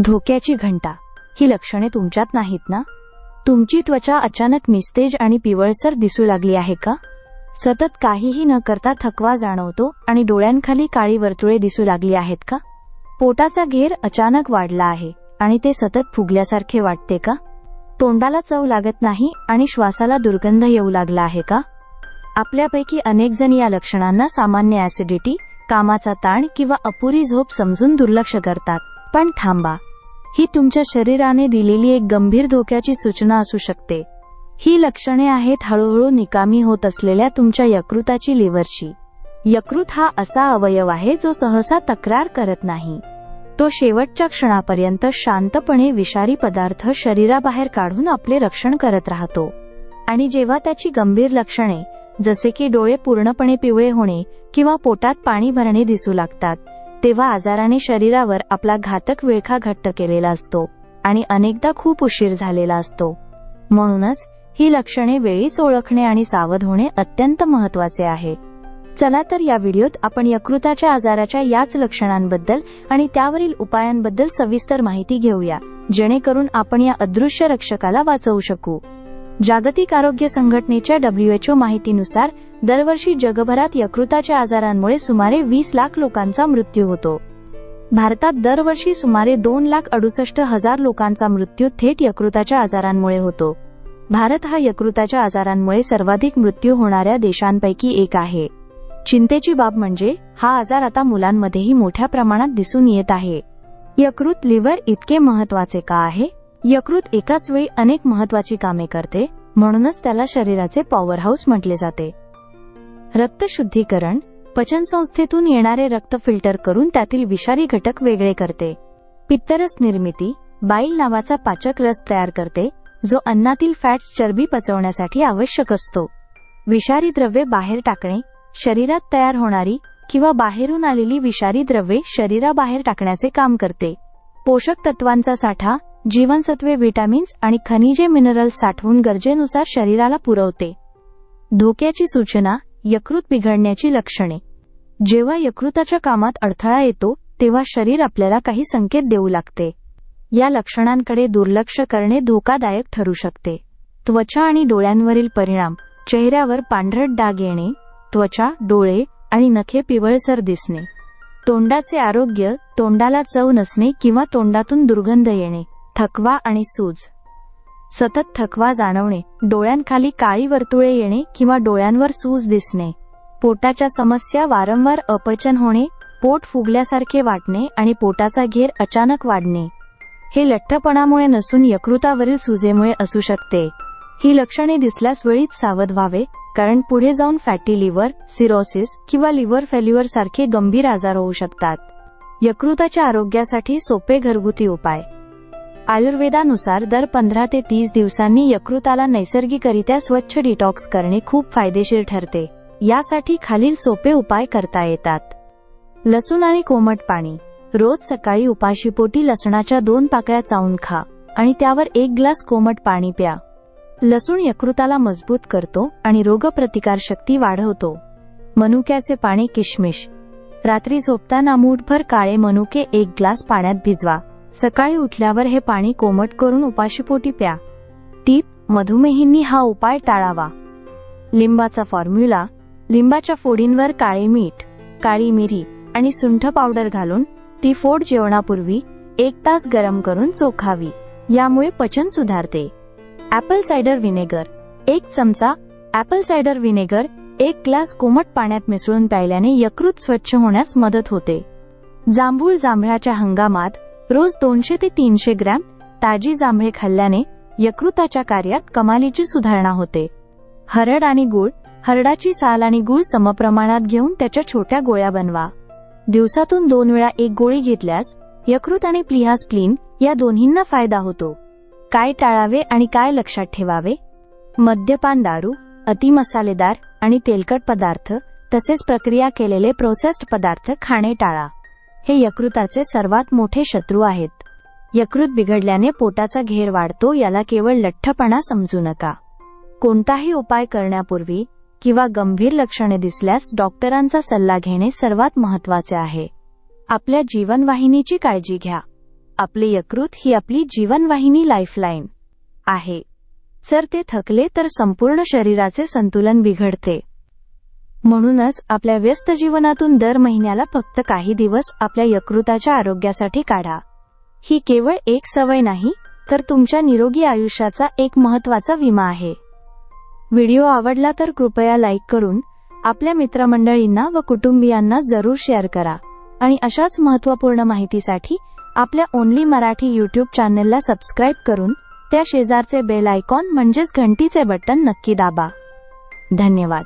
धोक्याची घंटा. ही लक्षणे तुमच्यात नाहीत ना? तुमची त्वचा अचानक निस्तेज आणि पिवळसर दिसू लागली आहे का? सतत काहीही न करता थकवा जाणवतो आणि डोळ्यांखाली काळी वर्तुळे दिसू लागली आहेत का? पोटाचा घेर अचानक वाढला आहे आणि ते सतत फुगल्यासारखे वाटते का? तोंडाला चव लागत नाही आणि श्वासाला दुर्गंध येऊ लागला आहे का? आपल्यापैकी अनेक जण या लक्षणांना सामान्य ऍसिडिटी कामाचा ताण किंवा अपुरी झोप समजून दुर्लक्ष करतात. पण थांबा. ही तुमच्या शरीराने दिलेली एक गंभीर धोक्याची सूचना असू शकते. ही लक्षणे आहेत हळूहळू निकामी होत असलेल्या तुमच्या यकृताची लिव्हरची. यकृत हा असा अवयव आहे जो सहसा तक्रार करत नाही. तो शेवटच्या क्षणापर्यंत शांतपणे विषारी पदार्थ शरीराबाहेर काढून आपले रक्षण करत राहतो. आणि जेव्हा त्याची गंभीर लक्षणे जसे की डोळे पूर्णपणे पिवळे होणे किंवा पोटात पाणी भरणे दिसू लागतात तेव्हा आजाराने शरीरावर आपला घातक विळखा घट्ट केलेला असतो आणि अनेकदा खूप उशीर झालेला असतो. म्हणूनच ही लक्षणे वेळीच ओळखणे आणि सावध होणे अत्यंत महत्त्वाचे आहे. चला तर या व्हिडिओत आपण यकृताच्या आजाराच्या याच लक्षणांबद्दल आणि त्यावरील उपायांबद्दल सविस्तर माहिती घेऊया जेणेकरून आपण या अदृश्य रक्षकाला वाचवू शकू. जागतिक आरोग्य संघटनेच्या डब्ल्यूएचओ माहितीनुसार दरवर्षी जगभरात यकृताच्या आजारांमुळे सुमारे वीस लाख लोकांचा मृत्यू होतो. भारतात दरवर्षी सुमारे दोन लाख अडुसष्ट हजार लोकांचा मृत्यू थेट यकृताच्या आजारांमुळे होतो. भारत हा यकृताच्या आजारांमुळे सर्वाधिक मृत्यू होणाऱ्या देशांपैकी एक आहे. चिंतेची बाब म्हणजे हा आजार आता मुलांमध्येही मोठ्या प्रमाणात दिसून येत आहे. यकृत लिव्हर इतके महत्त्वाचे का आहे? यकृत एकाच वेळी अनेक महत्वाची कामे करते म्हणूनच त्याला शरीराचे पॉवर हाऊस म्हटले जाते. रक्त शुद्धीकरण पचनसंस्थेतून येणारे रक्त फिल्टर करून त्यातील विषारी घटक वेगळे करते. पित्तरस निर्मिती बाईल नावाचा पाचक रस तयार करते जो अन्नातील फॅट्स चरबी पचवण्यासाठी आवश्यक असतो. विषारी द्रव्ये बाहेर टाकणे शरीरात तयार होणारी किंवा बाहेरून आलेली विषारी द्रव्ये शरीराबाहेर टाकण्याचे काम करते. पोषक तत्वांचा साठा जीवनसत्वे विटॅमिन्स आणि खनिजे मिनरल साठवून गरजेनुसार शरीराला पुरवते. धोक्याची सूचना यकृत बिघडण्याची लक्षणे. जेव्हा यकृताच्या कामात अडथळा येतो तेव्हा शरीर आपल्याला काही संकेत देऊ लागते. या लक्षणांकडे दुर्लक्ष करणे धोकादायक ठरू शकते. त्वचा आणि डोळ्यांवरील परिणाम. चेहऱ्यावर पांढरट डाग येणे. त्वचा डोळे आणि नखे पिवळसर दिसणे. तोंडाचे आरोग्य तोंडाला चव नसणे किंवा तोंडातून दुर्गंध येणे. थकवा आणि सूज. सतत थकवा जाणवणे डोळ्यांखाली काळी वर्तुळे येणे किंवा डोळ्यांवर सूज दिसणे. पोटाच्या समस्या वारंवार अपचन होणे पोट फुगल्यासारखे वाटणे आणि पोटाचा घेर अचानक वाढणे. हे लठ्ठपणामुळे नसून यकृतावरील सुजेमुळे असू शकते. ही लक्षणे दिसल्यास वेळीच सावध व्हावे कारण पुढे जाऊन फॅटी लिव्हर सिरोसिस किंवा लिव्हर फेल्युअर सारखे गंभीर आजार होऊ शकतात. यकृताच्या आरोग्यासाठी सोपे घरगुती उपाय. आयुर्वेदानुसार दर पंधरा ते तीस दिवसांनी यकृताला नैसर्गिकरित्या स्वच्छ डिटॉक्स करणे खूप फायदेशीर ठरते. यासाठी खालील सोपे उपाय करता येतात. लसूण आणि कोमट पाणी. रोज सकाळी उपाशीपोटी लसणाच्या दोन पाकळ्या चावून खा आणि त्यावर एक ग्लास कोमट पाणी प्या. लसूण यकृताला मजबूत करतो आणि रोगप्रतिकारशक्ती वाढवतो. मनुक्याचे पाणी किशमिश. रात्री झोपताना मूठभर काळे मनुके एक ग्लास पाण्यात भिजवा. सकाळी उठल्यावर हे पाणी कोमट करून उपाशीपोटी प्या. टीप मधुमेहींनी हा उपाय टाळावा. लिंबाचा फॉर्म्युला लिंबाच्या फोडींवर काळे मीठ काळी मिरी आणि सुंठ पावडर घालून ती फोड जेवणापूर्वी एक तास गरम करून चोखावी. यामुळे पचन सुधारते. Apple cider vinegar. एक चमचा ऍपल सायडर व्हिनेगर एक ग्लास कोमट पाण्यात मिसळून प्यायल्याने यकृत स्वच्छ होण्यास मदत होते. जांभूळ जांभळाच्या हंगामात रोज दोनशे ते तीनशे ग्रॅम ताजी जांभळे खाल्ल्याने यकृताच्या कार्यात कमालीची सुधारणा होते. हरड आणि गुळ हरडाची साल आणि गुळ समप्रमाणात घेऊन त्याच्या छोट्या गोळ्या बनवा. दिवसातून दोन वेळा एक गोळी घेतल्यास यकृत आणि प्लिहा स्प्लीन या दोन्हींना फायदा होतो. काय टाळावे आणि काय लक्षात ठेवावे? मद्यपान दारू अतिमसालेदार आणि तेलकट पदार्थ तसेच प्रक्रिया केलेले प्रोसेस्ड पदार्थ खाणे टाळा. हे यकृताचे सर्वात मोठे शत्रू आहेत. यकृत बिघडल्याने पोटाचा घेर वाढतो याला केवळ लठ्ठपणा समजू नका. कोणताही उपाय करण्यापूर्वी किंवा गंभीर लक्षणे दिसल्यास डॉक्टरांचा सल्ला घेणे सर्वात महत्त्वाचे आहे. आपल्या जीवनवाहिनीची काळजी घ्या. आपले यकृत ही आपली जीवनवाहिनी लाईफलाईन आहे. जर ते थकले तर संपूर्ण शरीराचे संतुलन बिघडते. म्हणूनच आपल्या व्यस्त जीवनातून दर महिन्याला फक्त काही दिवस आपल्या यकृताच्या आरोग्यासाठी काढा. ही केवळ एक सवय नाही तर तुमच्या निरोगी आयुष्याचा एक महत्त्वाचा विमा आहे. व्हिडिओ आवडला तर कृपया लाईक करून आपल्या मित्रमंडळींना व कुटुंबियांना जरूर शेअर करा आणि अशाच महत्त्वपूर्ण माहितीसाठी आपल्या ओनली मराठी यूट्यूब चॅनलला सबस्क्राईब करून त्या शेजारचे बेल आयकॉन म्हणजेच घंटीचे बटन नक्की दाबा. धन्यवाद.